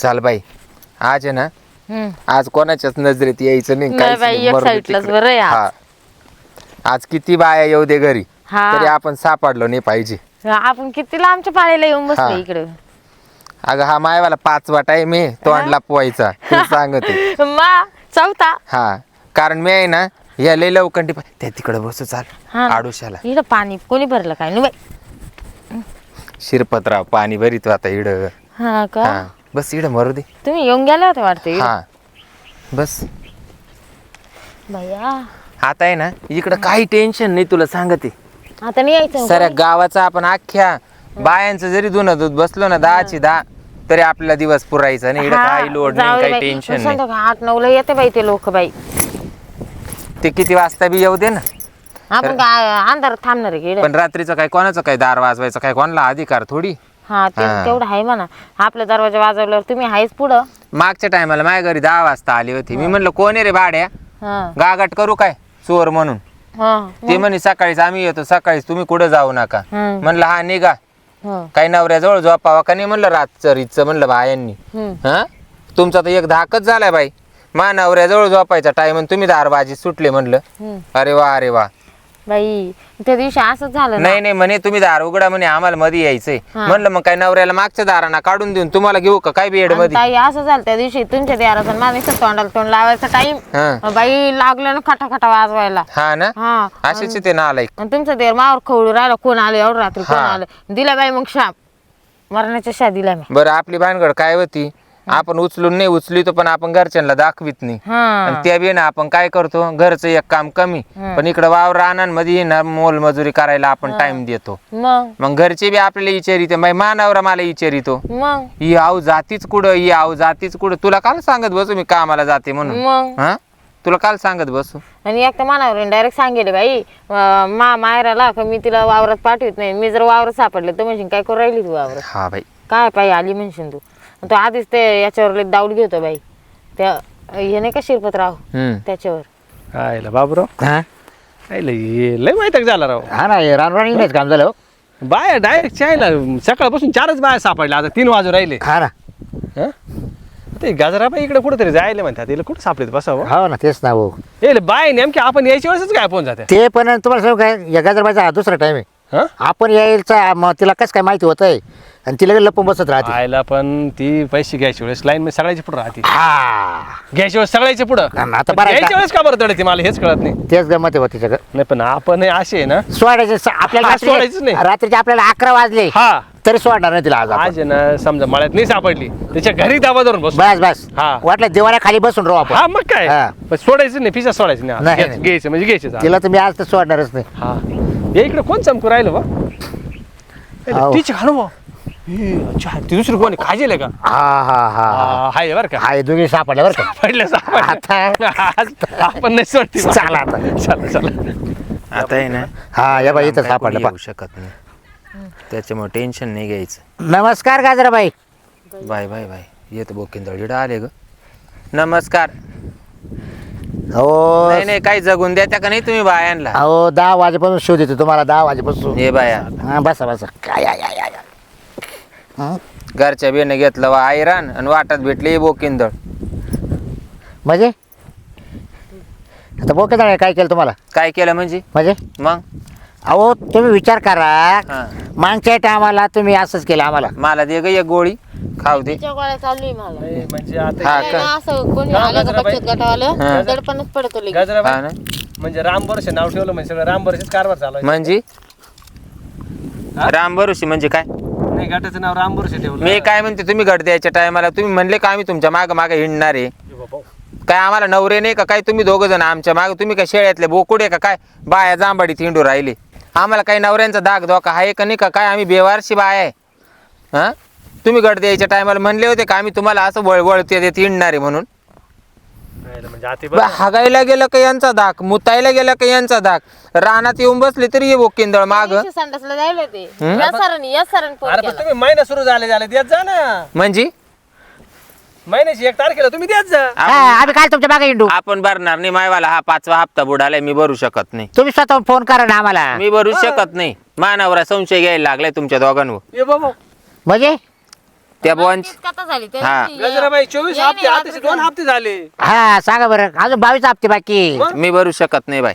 चाल बाई आज आहे ना हम्म. आज कोणाच्याच नजरेत यायचं नाही नाही काहीच बाई, नाही. एक मरू दे साईडलाच तिकडे. बरं आहे आज. हा. आज किती बाया येऊ दे घरी हा. तरी आपण सापडलो नाही पाहिजे आपण किती लांबच्या पाळीला येऊन हा. बसलो इकडे अगं हा मायवाला पाचवा टाइम आहे तोंडला पोवायचा तू सांगते मा चौथा हा कारण मी आहे ना या लई लवकंडी त्या तिकडे बसू चाल हा. आडुशाला इकडं पाणी कोणी भरलं काय नाही बाई शिरपतराव पाणी भरीत आता इड हा का हा बस इड मरू दे तुम्ही येऊन गेले होते वाटते इकडं. हा. बस. भैया. आता आहे ना इकडं काही टेन्शन नाही तुला सांगते. आता नाही यायचं साऱ्या गावाचा आपण अख्ख्या बायांचं जरी धुणं दूध बसलो ना दहाची दहा तरी आपला दिवस पुरायचा नाही. इकडं हा, काही लोड जाऊ नाही दे काही बाई. टेन्शन नाही. संध्याकाळी आठ नऊला येते बाई ते लोक बाई. ते किती वाजता बी येऊ दे ना. आपण काय अंधारात थांबणार आहे इकडे पण रात्रीचं काय कोणाचं काय दार वाजवायचं काय कोणाला अधिकार थोडी? हा ते हा. तेवढं आहे म्हणा. आपला दरवाजा वाजवल्यावर तुम्ही आहेच पुढं. मागच्या टायमाला माझ्या घरी दहा वाजता आली होती. मी म्हणलं कोण आहे रे भाड्या? हा. गागाट करू काय? चोर म्हणून. हा. ते म्हणे सकाळीच आम्ही येतो सकाळीच तुम्ही कुठं जाऊ नका. हम्म. म्हणलं हा निघा. हा. काही नवऱ्याजवळ झोपावा का नाही म्हणलं रातचं रितचं म्हणलं हम्म. हा? तुमचा तर एक धाकच झालाय बाई. मा नवऱ्याजवळ झोपायचा टाइम तुम्ही दारबाजी सुटले म्हणलं. हम्म. अरे वा अरे वा. बाई त्या दिवशी असंच झालं ना. नाही नाही म्हणे तुम्ही दार उघडा म्हणे आम्हाला मध्ये यायचंय. म्हणलं मग काय नवऱ्याला मागच्या दारांना काढून देऊन तुम्हाला घेऊ का? काय बेड आणि मध्ये ताई असं झालं त्या दिवशी तुमच्या देराचं माझ्या तोंडाला तोंड लावायचा टाइम हा. बाई लागलं ना खटाखटा वाजवायला. हा ना? हा. असेच ते नालायक आणि तुमचं देर मावर खवळू राहिला कोण आलं एवढं रात्री कोण हा. आलं? दिला बाई मग शाप. मरणाच्या शा दिला मी. बरं आपली भानगड काय होती? आपण उचलून नाही उचलितो पण आपण घरच्यांना दाखवित नाही. आणि हा त्या बी ना आपण काय करतो घरचं एक काम कमी पण इकडे वावर रानांमध्ये ना मोल मजुरी करायला आपण टाइम देतो. मग? मग घरचे बी आपल्याला विचारित मानावरा मला विचारितो मग? ही आऊ जातीच कुठं ही आऊ जातीच कुठं? तुला काल सांगत बसू मी कामाला जाते म्हणून. मग? हा? तुला काल सांगत बसू. आणि एक तर मानावर डायरेक्ट सांगेल बाई अं, मा मायराला का मी तिला वावरात पाठवत नाही. मी जर वावरात सापडले तर म्हणशील काय करू राहिली तू वावरात हा बाई. काय पाई आली म्हणशील तू. तो आधीच ते याच्यावर लई दाऊड घेतो बाई. त्या हे नाही का शिरपतराव? हम्म. त्याच्यावर. आयला बाबूराव. हा? आयला हे लय माहिती झाला राव. हा ना हे काम झालं हो. बाया डायरेक्ट चायला सकाळपासून चारच बाया सापडल्या आता तीन वाजून राहिले. हा ना. हं? ते गाजराबाई इकडे कुठेतरी जायला म्हणतात तिला कुठं सापडत बसावं? हो ना तेच ना हो ए बाय नेमके आपण यायच्या वेळेसच काय फोन जाते ते पण तुम्हाला सांगू काय या गजरबाईचा हा दुसरा टाइम आहे. हं? आपण यायचा मग तिला कसं काय माहिती होतंय? आणि तिला लपून बसत राहते. आयला पण ती पैसे घ्यायच्या वेळेस लाईन मध्ये सगळ्याच्या पुढे राहते. हा. घ्यायच्या वेळेस सगळ्याच्या पुढं. आणि आता बरं आहे घ्यायच्या? वेळेस का बरं तडते मला हेच कळत नाही. तेच गमत आहे तिच्या नाही पण आपण हे असे आहे ना सोडायचे स- आपल्याला हा, रात्रीचे- सोडायचंच नाही. रात्रीचे आपल्याला अकरा वाजले हा. तरी सोडणार नाही तिला आज आपण. आज आहे ना समजा मळ्यात नाही सापडली त्याच्या घरी दाबा धरून बस. बस बस. हा. वाटलं देवाऱ्या खाली बसून राहू हा आपण मग काय? हा. पण सोडायचं नाही पिसा सोडायचं नाही नाही. घ्यायचं म्हणजे घ्यायचं तिला तर मी आज तर सोडणारच नाही. हा. हे इकडे कोण चमकू राहिलं बा? हाव. तिची घालू बा. हे, अच्छा ती दुसरी कोणी खाजेल का? हा हा हा. हा, हाय बरं का? हा दोघी सापडल्या बरं का? पडलं सापडलं. आता? आज आपण नाही सोडते चला आता. चला चला. आता आहे ना? हा या बाई इथं काय सापडलं कोणी पा. येऊ शकत नाही. त्याच्यामुळे टेन्शन नाही घ्यायचं. नमस्कार गाजराबाई. Bye bye bye. येत बोकिंदळ. इकडं आले ग. नमस्कार. हो नाही नाही काही जगून द्या त्या का नाही तुम्ही बायांना? अहो दहा वाजेपासून शोध येतो तुम्हाला दहा वाजेपासून. हे बाया. हा बसा बसा. काय आय, आय, आय, आय. हं? घरच्या बेनं घेतलं वा आयरान आणि वाटात भेटले बोकिंदळ. म्हणजे? आता बोके जाणार काय केलं तुम्हाला? काय केलं म्हणजे? म्हणजे? मग? अहो तुम्ही विचार करा. हा. मागच्या टायमाला तुम्ही असंच केलं आम्हाला. मला दे ग एक गोळी. खाऊ दे. तिच्या गोळ्या चालू आहे मला. नाही, म्हणजे आता हा नाही का ना, असं कोणी हा, आलं का गजराबाई. बचत गटावालं? हा. दडपणच पडतो लगेच. हा गजराबाई ना. म्हणजे राम बरोशे नाव ठेवलं म्हणजे सगळं राम बरोशेच कारभार चालू आहे. म्हणजे? राम भरोशी म्हणजे काय? नाही गटाचं नाव राम बरोशे ठेवलं. मी काय म्हणते तुम्ही घड द्यायच्या टायमाला तुम्ही म्हणले का आम्ही तुमच्या माग मागे हिंडणार आहे? ए बाबा. काय आम्हाला नवरे नाही का? काय तुम्ही दोघ जण आमच्या मागे? तुम्ही काय शेळ्यातले बोकुडे का काय? बाया जांबाडीत हिंडू राहिले. आम्हाला काही नवऱ्यांचा दाग धोका आहे का नाही का? काय आम्ही बेवारशी बाय आहे? हा? तुम्ही गड द्यायच्या टायमाला म्हणले होते का आम्ही तुम्हाला असं वळवळ ते देत हिंडणार आहे म्हणून. नाही, म्हणजे आता बा, हागायला गेलं का यांचा दाग मुतायला गेला का यांचा दाग रानात येऊन बसले तरी बोकिंदळ माग. दिवशी संडासला जायला ते. या सरांनी या सरांनी फोन अरे पण केला. तुम्ही महिना सुरू झाले झाले देत जा ना. म्हणजे? महिन्याची एक तारखेला तुम्ही देत जा. हा, आम्ही काय तुमच्या मागे हिंडू. आपण भरणार नाही मायवाला हा पाचवा हप्ता बुडालाय मी भरू शकत नाही. तुम्ही स्वतः फोन करा ना आम्हाला. मी भरू शकत नाही. मानावरा संशय घ्यायला लागलाय तुमच्या दोघांवर. बाबा. म्हणजे? त्या बॉन्च कथा झाली तरी हा. गजराबाई चोवीस हप्ते नाही दोन हप्ते झाले. हा सांगा बरं अजून बावीस हप्ते बाकी. मी भरू शकत नाही बाई.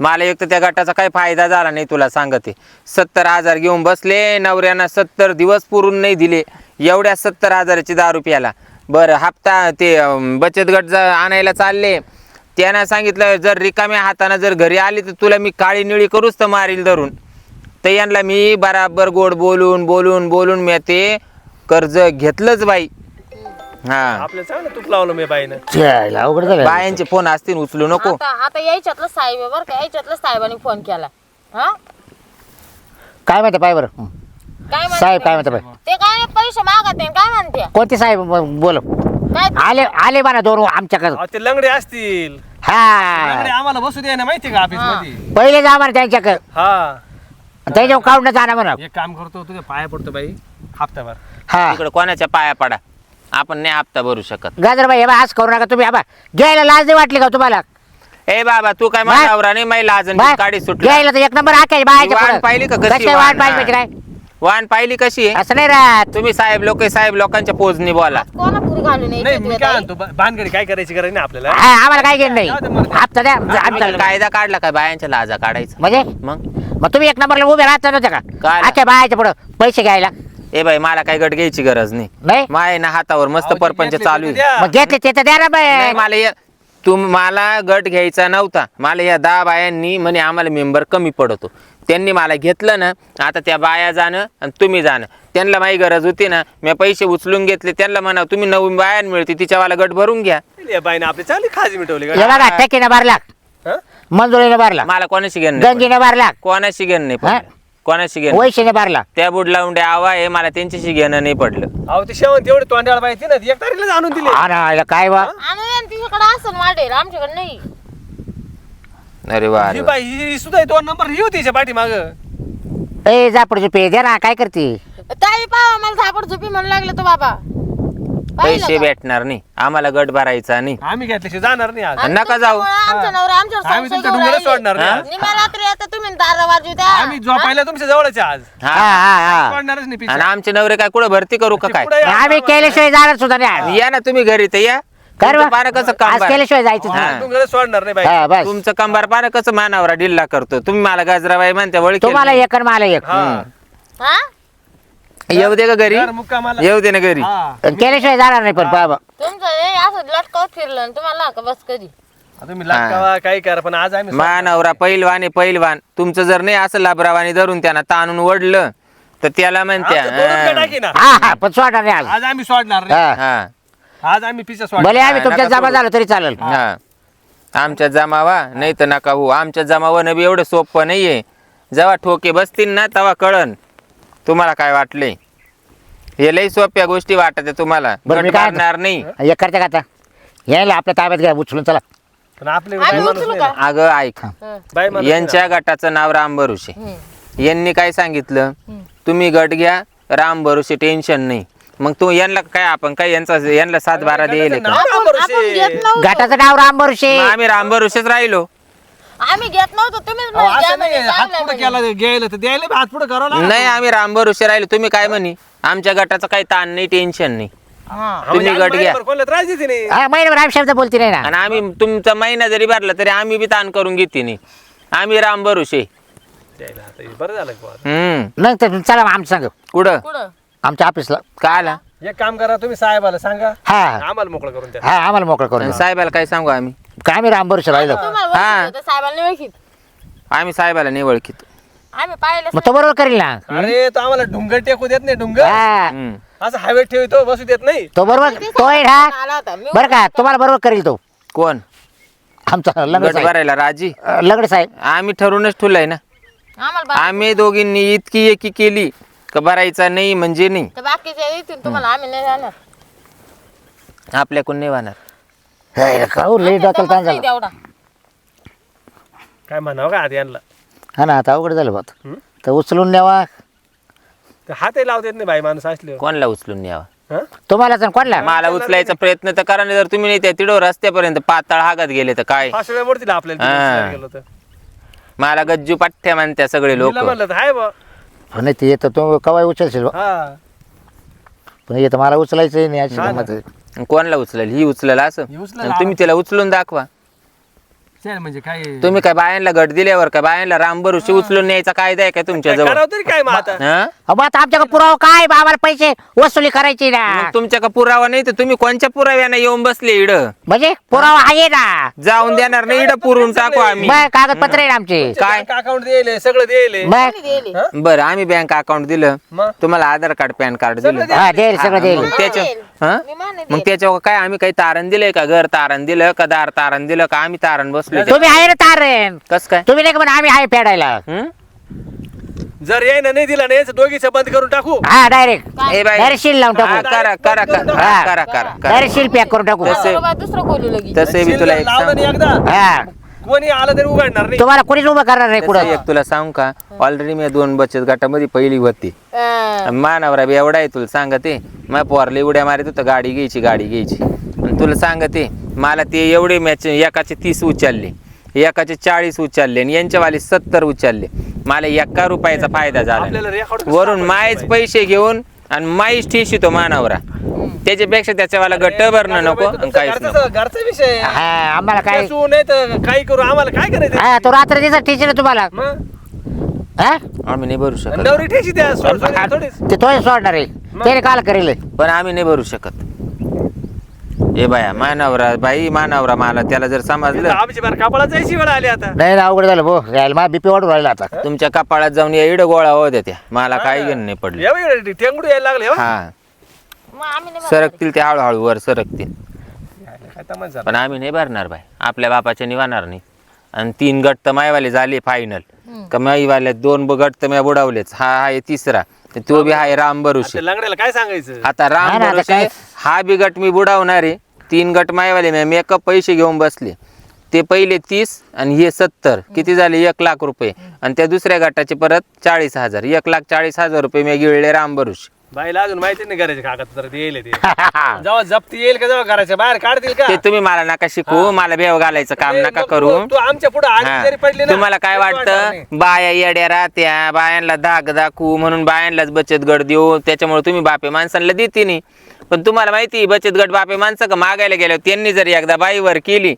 मला एक तर त्या गटाचा काही फायदा झाला नाही तुला सांगते. सत्तर हजार घेऊन बसले नवऱ्यानं सत्तर दिवस पुरून नाही दिले. एवढ्या सत्तर हजाराची दारू प्याला. बरं हप्ता ते अं, बचत गट जा आणायला चालले. त्यानं सांगितलं जर रिकाम्या हातानं जर घरी आली तर तुला मी काळी निळी करूच तर मारील धरून. तर यांना मी बराबर गोड बोलून बोलून बोलून मी ते कर्ज घेतलंच बाई. हा. आपल्याला चांगलं तूप लावलं मी बाईनं. छायला, अवघड झालं. बायांचे फोन असतील उचलू नको. आता आता यायच्यातलं साहेब आहे बरं का यायच्यातलं साहेबांनी फोन केला. हा? काय म्हणते पाय बरं? हं. काय म्हणते? साहेब काय म्हणते पाय? ते काय पैसे मागत आहे काय म्हणते? कोणते साहेब? ब- बोल. काय आले आले म्हणा दोन आमच्याकडे. अहो, ते लंगडे असतील. हा लंगडे आम्हाला बसू द्या ना माहिती का ऑफिसमध्ये? पहिले जा म्हणा त्यांच्याकडे. हा. त्याच्यावर काढून जाणार म्हणा एक काम करतो तुझ्या पाया पडतो बाई. हप्ताभर हा. इकडे कोणाच्या पाया पडा? आपण नाही हप्ता भरू शकत. गाजरबाई हे बा आज करू नका तुम्ही. आबा घ्यायला लाज नाही वाटली का तुम्हाला? ए बाबा तू काय बाय. माझा नवरा नाही माई लाजन बाय. काढी सुटली. घ्यायला तर एक नंबर आखाय बायच्या वाण पुढं. पाहिली का कशी वाण? वाट पाहिजे म्हणजे काय? वाण पाहिली कशी आहे? असं नाही राहत. तुम्ही साहेब लोक साहेब लोकांच्या पोजनी बोला. कोणा पुरी घालून नाही यायची मी तुला काय ताई? म्हणतो बा- भानगडी काय करायची गरज नाही आपल्याला? हा, आम्हाला काय घेणं नाही. हप्ता द्या आम्ही चाललो. कायदा काढला काय बायांच्या लाजा काढायचा? म्हणजे? मग? मग तुम्ही एक नंबरला उभे राहता नव्हते का? काय? बायाच्या पुढं पैसे घ्यायला. ए बाई मला काही गट घ्यायची गरज नाही. नाही? माय ना हातावर मस्त अहो, ते परपंच घेतले चालू ते आहे. द्या. मग घेतले ते तर द्या ना नाही बाई मला या तुम मला गट घ्यायचा नव्हता. मला या दहा बायांनी म्हणे आम्हाला मेंबर कमी पडतो. त्यांनी मला घेतलं ना आता त्या बाया जाणं आणि तुम्ही जाणं. त्यांना माझी गरज होती ना मी पैसे उचलून घेतले त्यांना म्हणा तुम्ही नवीन बायान मिळते तिच्यावाला गट भरून घ्या. या बाईने आपली चालली खाजी मिटवली हे बघा ठेकीनं भरला हा? मंजुरीने भरला मला कोणाशी घेणं नाही गंगीने भरला पडलं. कोणाशी घेणं नाही? पडलं. कोणाशी घेणं वैशीने भरला त्या बुड लावून आवा आहे मला त्यांच्याशी घेणं नाही पडलं. अहो ते शेवंत एवढे तोंडाला बाई ना एक तारीखला आणून दिले. हा ना, याला काय वा आणून या ना, तिच्याकडे असेल वाढेल आमच्याकडे नाही. अरे वा ही अरे वा. बाई ही सुद्धा दोन नंबर ही होती पाठी माग ए जा पुढे पे द्या ना काय करते ताई पावा मला झापड झोपी म्हणू लागलं तो बाबा पाहिलं पैसे का? भेटणार नाही आम्हाला गट भरायचा नाही आम्ही घेतल्याशिवाय जाणार नाही आज आणि नका जाऊ. तुमच्यामुळं आमचा नवरा आमच्यावर आम्ही संशय तुमच्या घेऊन डोंगरात राहिले. सोडणार नाही? आज. निम्या रात्री आता तुम्ही दारा वाजू द्या आम्ही झोपायला तुमच्या जवळच आहे आज हा हा हा हा सोडणारच नाही आणि पिछा. आमचे नवरे काय कुठं भरती करू का काय पुढे या. आम्ही केल्याशिवाय जाणार सुद्धा नाही या ना तुम्ही घरी तर या कर तुमचं पारं कसं आज कंबार केल्याशिवाय जायचं हा. नाही. डोंगरात सोडणार नाही बाई. बस. तुमचं कंबार पारं कसं मानावरा डिल्ला करतो? तुम्ही मला गजराबाई म्हणते वळी तुम्हाला एक आणि मला एक. हा. हा? येऊ दे का घरी? घर मुक्कामाला येऊ दे ना घरी. हा. केल्याशिवाय जाणार नाही पण बाबा. तुमचं हे असं लटकावत फिरलं आणि तुम्हाला का बस कधी? आता तुम्ही लाटकावा काही करा पण आज आम्ही मानावरा पैलवान आहे पैलवान. तुमचं जर नाही असं लाभरावानी धरून त्यांना ताणून वडलं तर त्याला म्हणत्या आमचं ना? हा हा पण सोडणार नाही आज. आज आम्ही सोडणार नाही. हा. हा. आज आम्ही पिझ्झा सोडणार भले आम्ही हा, तुमच्या जमा. झालो तरी चालेल. हा. आमच्या जमावा नाही तर नका हो आमच्या जमावं बी एवढं सोपं नाहीये. जेव्हा ठोके बसतील ना तेव्हा कळन तुम्हाला काय वाटले हे लई सोप्या गोष्टी वाटत आहे तुम्हाला. बरं, मी गट काय- मारणार नाही. एक करते का आता? यायला आपल्या ताब्यात घ्या उचलून चला. पण आपले आम्ही बाई माणूस उचलू नाही का? ना. अगं ऐक. हं. बाई माणूस यांच्या गटाचं नाव राम भरुशे हं. यांनी काय सांगितलं? तुम्ही गट घ्या राम भरुशे टेन्शन नाही. मग तू यांना काय आपण काय यांचा यांना सात बारा देईल का? नाव राम आपण भरोसे. आपण घेत नव्हतो. घाटाचं नाव राम बरुशे मग आम्ही राम भरुशेच राहिलो. आम्ही घेत नव्हतो. तुम्हीच अहो, असं नाही म्हणे, हात चांगलं पुढे म्हणे. केला घ्यायला तर द्यायला बी हात पुढे करावं लागेल. नाही आम्ही राम भरुशे राहिलो. तुम्ही काय म्हणी? आमच्या गटाचं काही ताण नाही टेन्शन नाही. हा. तुम्ही म्हणजे गट घ्या. कोणाला त्रास देते नाही. हा महिनाभर आम्ही शब्द बोलती नाही ना. आणि आम्ही तुमचा महिना जरी भरला तरी आम्ही बी ताण करून घेते नाही. आम्ही राम भरुशे द्यायला आता हे बरं झालं बुवा. हम्म. नंतर चला आमचं सांग. कुठं? कुठं? आमच्या ऑफिसला काय आला एक काम करा तुम्ही साहेबाला सांगा. हा. आम्हाला मोकळं करून द्या. हा आम्हाला मोकळं करून आणि द्या. साहेबाला काय सांगू आम्ही? का आम्ही राम बरुशे राहिलो तुम्हाला हा. ओळखीत होतं, साहेबांनी ओळखीत. आम्ही साहेबाला नाही ओळखीत. आम्ही पाहिलं मग तो बरोबर करील ना? अरे तो आम्हाला डुंगर टेकू देत नाही डुंगर. हा. हम्म. असं हायवे ठेवतो बसू देत नाही. तो बरोबर तो आहे ना? आला होता मी बरं का तुम्हाला बरोबर करील तो. कोण? आमचा लंगड गट साहेब. भरायला राजी? अं, लंगड साहेब. आम्ही ठरवूनच ठेवलंय ना. आम्हाला बा- आम्ही दोघींनी इतकी एकी केली. का भरायचा नाही म्हणजे नाही. तर बाकीचे येतील तुम्हाला आम्ही नाही जाणार आपल्याकडून नाही वाहणार. हे, का हो, लई डोक्याला ताण जमत नाही झाला तेवढा. काय म्हणावं का आधी यांना? हा ना आता अवघड झालं बात हं? तर उचलून न्यावा. तर हातही लावता येत नाही बाई माणूस असले. कोणला उचलून न्यावा? तुम्हाला तर कोणला? मला उचलायचा प्रयत्न तर करा नाही जर तुम्ही नाही त्या तिडो रस्त्यापर्यंत पाताळ हागत गेले तर काय? आपल्याला हा. गेलो तर. मला गज्जू पठ्ठ्या म्हणत्या सगळे लोक. तिला म्हणलं तर हाय बा नाही ते येतं तो कवाय उचलशील बा. हा. पण येतं मला उचलायचं नाही अशी गंमत आहे. कोणाला उचलेल? ही उचलेल असं? ही उचलेल, आणि तुम्ही तिला उचलून दाखवा. छान म्हणजे काय? तुम्ही काय बायांना गट दिल्यावर काय? बायांना रामबरुशी उचलून न्यायचा कायदा आहे काय तुमच्या जवळ करावं तरी काय मग आता? हा? आमच्याकडे पुरावा काय? बा, आम्हाला पैसे वसुली करायची ना. तुमच्या का पुरावा नाही तर तुम्ही कोणच्या पुराव्यानं येऊन बसले इड? म्हणजे पुरावा आहे ना. जाऊन देणार नाही इड पुरून टाकू आम्ही. कागदपत्र आहे ना आमचे काय? अकाउंट दिले सगळं दिले मग? बरं आम्ही बँक अकाउंट दिलं. मग? तुम्हाला आधार कार्ड पॅन कार्ड दिलं. हा देईल सगळं देईल मग त्याच्या हा? मग त्याच्यावर काय आम्ही काही तारण दिलंय का? घर तारण दिलं का दार तारण दिलं का? आम्ही तारण बसलो तुम्ही आहे ना तारण. कस काय? तुम्ही नाही का म्हणा आम्ही आहे फेडायला. हं? जर यायनं नाही दिला नाही दोघीचं बंद करून टाकू. हा डायरेक्ट ए बाई. डायरेक्ट शील लावून हा, टाकू करा करा करा हा. करा करा करा. डायरेक्ट शील पॅक करून टाकू. तसे दुसरं बोलू लगी तसे मी तुला एक लावलं सांग- नाही एकदा. हा. कोणी आलं तरी उघडणार नाही. तुम्हाला कोणीच उभं करणार नाही तसं कुठं एक तुला सांगू का? ऑलरेडी मी दोन बचत गटामध्ये पहिली होती. अं, मानवरा एवढा आहे तुला सांगते. मग पोरले उड्या मारित होतं गाडी घ्यायची गाडी घ्यायची. आणि तुला सांगते मला ते एवढे मॅच एकाचे तीस उचलले एकाचे चाळीस उचलले आणि यांच्यावाले सत्तर उचलले. मला एका रुपयाचा फायदा झाला वरून मायच पैसे घेऊन आणि माईच ठेशी तो मानवरा. त्याच्यापेक्षा त्याच्यावाला गट भरणं नको घरचा घरचा विषय आहे. आम्हाला काय काही करू आम्हाला काय करायचं? हा तो रात्र दिवसा ठेचे ना तुम्हाला? हा? आम्ही नाही भरू शकत. नवरी ठेची द्या सोड- सोड- थोडीच. ते तोय सोडणार आहे. त्याने काल करेल. पण आम्ही नाही भरू शकत. ए बाया मानवरा बाई मानवरा मला त्याला जर समजलं आमची बार कपाळात जायची वेळ आली आता. नाही ना अवघड झालं भो यायला मला बीपी वाढून राहिला आता. तुमच्या कपाळात जाऊन या इड गोळा होत्या त्या. मला काही घेणं नाही पडलं. टेंगुड यायला लागले हो. हा. मग आम्ही नाही सरकतील ते हळूहळू वर सरकतील. काय तमाशा झाला. पण आम्ही नाही भरणार बाई. आपल्या बापाच्या निवाणार नाही. आणि तीन गट तर मायवाले झाले फायनल का माईवाले दोन ब- गट तर मी बुडवलेच. हा आहे तिसरा. तर तो बी आहे राम भरुशी लंगड्याला काय सांगायचं? आता राम हा काय? हा बी गट मी बुडावणार आहे. तीन गट मायवाले मी मेकअप पैसे घेऊन बसले. ते पहिले तीस आणि हे सत्तर. किती झाले? एक लाख रुपये. आणि त्या दुसऱ्या गटाचे परत चाळीस हजार. एक लाख चाळीस हजार रुपये मी गिळले राम भरुशी बाईला अजून माहिती नाही करायचे कागदपत्र ते येईल ते. जेव्हा जप्ती येईल का जेव्हा करायचं? बाहेर काढतील का? ते तुम्ही मला नका शिकू मला बेव घालायचं काम ए, नका मग करू. तू- तू आमच्या पुढे हा. आली जरी पडली ना तुम्हाला काय तरी वाटणार नाही. वाटतं बाया येड्या राहत्या बायांना धाक दाखवू म्हणून बायांनाच बचत गट देऊ. त्याच्यामुळे तुम्ही बापे माणसांना देते नाही. पण तुम्हाला माहिती बचत गट बापे माणसं का मागायला गेल्यावर त्यांनी जर एकदा बाईवर केली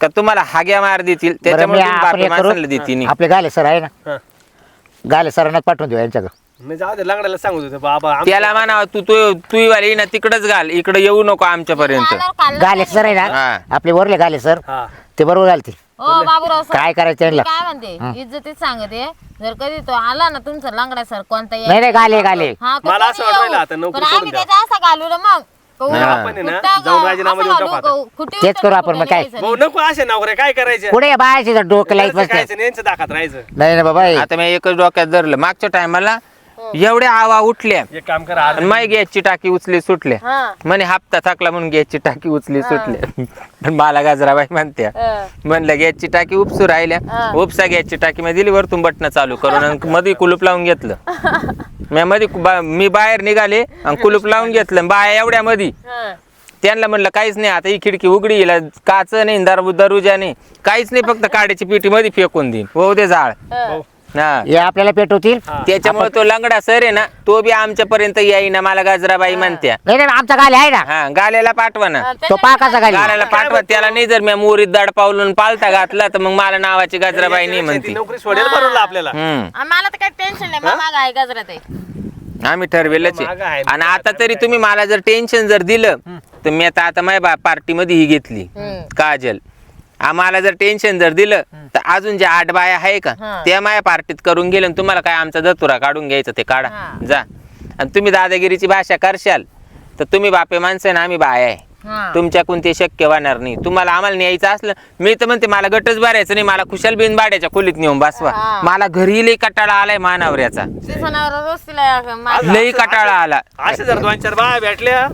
का तुम्हाला हाग्या मार देतील? बरं, मी त्याच्यामुळे तुम्ही आपण बापे करू? माणसांना देते नाही. आपले गाले सर आहे ना? हा. गाले सरांना पाठवून देऊ यांच्याकडे. मी जाऊ दे लंगड्याला सांगू तुझं बाबा आमच्या- त्याला म्हणावं तू तू तू वाली ना तिकडच घाल इकडे येऊ नको आमच्यापर्यंत. गाले सर आहे हा. ना आपले वरले गाले सर. हा. ते बरोबर बाबूराव सर, काय करायचं त्यांना? काय म्हणते इज्जतीत सांगते जर कधी तो आला ना तुमचा लंगडा सर कोणता नाही नाही गाले गाले हा, मला असं वाटू राहिलं येऊ. आता नोकरी पण सोडून आम्ही द्या. त्याचा असा घालू ना मग. तो नाही, कुठं आपण आहे ना, गा- जाऊन राजीनामा असं देऊन घालू, टाकू आता. कुठे तेच करू आपण, मग कुठे काय? भाऊ नको असे नवरे काय करायचे? पुढे बायचे डोकं लाईत घरचं बसते? खायचं आणि यांचं दाखात राहायचं. नाही ना बाबा हे. आता मी एकच डोक्यात धरलं मागच्या टायमाला एवढ्या आवा उठल्या. एक काम करा आणि माय गॅसची टाकी उचली सुटल्या. हा. म्हणे हप्ता थकला म्हणून गॅसची टाकी उचली सुटली पण मला गाजराबाई म्हणत्या हा. म्हणलं गॅसची टाकी उपसू राहिल्या. हा. उपसा गॅसची टाकी मी दिली वरतून बटणं चालू करून आणि मध्ये कुलूप लावून घेतलं. मी मध्ये कु- बा- मी बाहेर निघाले आणि कुलूप लावून घेतलं बाया एवढ्या मध्ये हा. त्यांना म्हणलं काहीच नाही आता ही खिडकी उघडी येईल काच नाही दर दरुजा नाही. काहीच नाही फक्त काड्याची पिठी मध्ये फेकून देईन. हो दे जाळ. भाऊ हा. हे आपल्याला पेटवतील. त्याच्यामुळे तो लंगडा सर आहे ना तो बी आमच्यापर्यंत येईना मला गाजराबाई म्हणत्या. नाही नाही आमचा गाले आहे ना. हा गाल्याला पाठवा ना. तो पाकाचा गाली गाल्याला पाठवा त्याला नाही जर मी मुरीत दाड पावलून पालता घातला तर मग मला नावाची गाजराबाई नाही म्हणते. नोकरी सोडेल बरोबर आपल्याला. हम्म. मला तर काही टेन्शन नाही आहे गजरात आहे. आम्ही ठरवेलच आहे. मागं आहे. आणि आता तरी तुम्ही मला जर टेन्शन जर दिलं तर मी आता आता माझ्या पार्टी मध्ये ही घेतली. काजल. आम्हाला जर टेन्शन जर दिलं तर अजून जे आठ बाया आहे का हा. त्या माझ्या पार्टीत करून गेले आणि तुम्हाला काय आमचा दतुरा काढून घ्यायचं ते काढा हा. जा आणि तुम्ही दादागिरीची भाषा करशाल तर तुम्ही बापे माणसं आहे ना आम्ही बाया आहे हा. तुमच्याकडून ते शक्य होणार नाही तुम्हाला आम्हाला न्यायचं असलं मी तर म्हणते मला गटच भरायचं नाही मला खुशाल बिन बाड्याच्या खोलीत नेऊन बसवा हा. मला घरी लई कटाळा आलाय मानावऱ्याचा रोज तिला लई कटाळा आला असे जर दोन चार बाया भेटल्या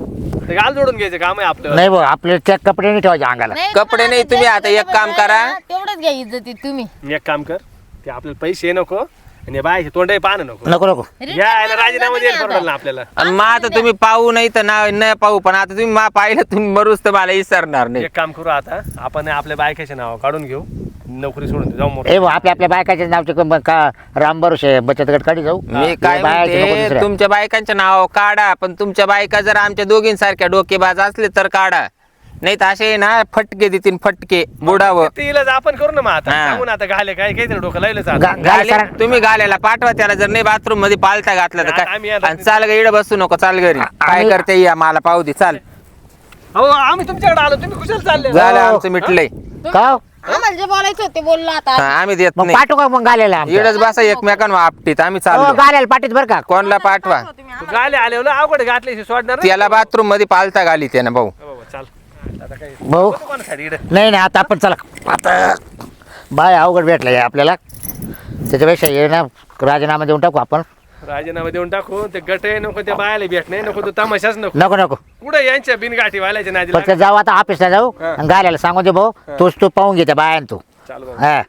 तर गाल जोडून घ्यायचं काम आहे आपलं. नाही भाऊ आपले त्या कपडे नाही ठेवायचे अंगाला. नाही, कपडे नाही, तुम्ही आता एक काम करा. तेवढंच घ्या इज्जतीत तुम्ही. एक काम कर ते आपल्याला पैसे नको आणि बाय तोंडही पाहणं नको. नको नको. या यायला राजीनामा देईल बरोबर ना आपल्याला. आणि मग आता तुम्ही पाहू नाही तर ना न पाहू पण आता तुम्ही मा पाहिलं तुम्ही मरूच तर मला विसरणार नाही. एक काम करू आता आपण आपल्या बायकाचे नाव काढून घेऊ. नोकरी सोडून जाऊ ए भाऊ आपल्या आपल्या बायकाच्या नावचे क- का राम भरोसे बचत गट काढी जाऊ. मी काय बायकाचे नको म्हणते दुसऱ्या. तुमच्या बायकांचे नाव काढा पण तुमच्या बायका जर आमच्या दोघींसारख्या डोकेबाज असले तर काढा. नाही तर असे ना फटके देतील फटके बुडावं. ते इलाज आपण करू ना मग आता. हा. आता घाले काय काहीतरी डोकं लायलं गा- चालू गाली गाले- सरा- तुम्ही गाल्याला पाठवा त्याला जर नाही बाथरूममध्ये पालथा घातला तर काय? आणि चाल ग इकडे बसू नको चाल घरी. काय आम्ही- करते या मला पाहू दे चाल. अहो आम्ही तुमच्याकडे आलो तुम्ही कुशाल चालले. झालं हो. आमचं मिटलंय. का? हो? आम्हाला जे बोलायचं होते बोललो आता. हा, आम्ही देत मग नाही. पाठवू का मग गाल्याला आमच्या? इकडच बसा एकमेकांवर आपटीत आम्ही हो, चाललो गाल्याला पाठीत बरं का? कोणला पाठवा. गाले आले हो ना अवघड घातले सोडणार नाही. त्याला बाथरूममध्ये पालथा घाली त्यानं भाऊ. हो बाबा, चाल. आता काय भाऊ कोणासाठी इकडे नाही नाही आता आपण चला. आता बाय अवघड भेटला या आपल्याला. त्याच्यापेक्षा ये ना राजीनामा देऊन टाकू आपण. राजीनामा देऊन टाकू. ते गट नको त्या बायाला भेट नाही नको तो तमाशाच नको. नको नको. कुठे यांच्या बिनगाठी वाल्याच्या नादी फक्त लागत. जाऊ आता ऑफिसला जाऊ हा. आणि गाल्याला सांगू दे भाऊ तूच तू पाहून घे त्या बायान तू. चाल बाबा हा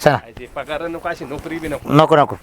चला. पगार नको अशी नोकरी बी नको. नको नको.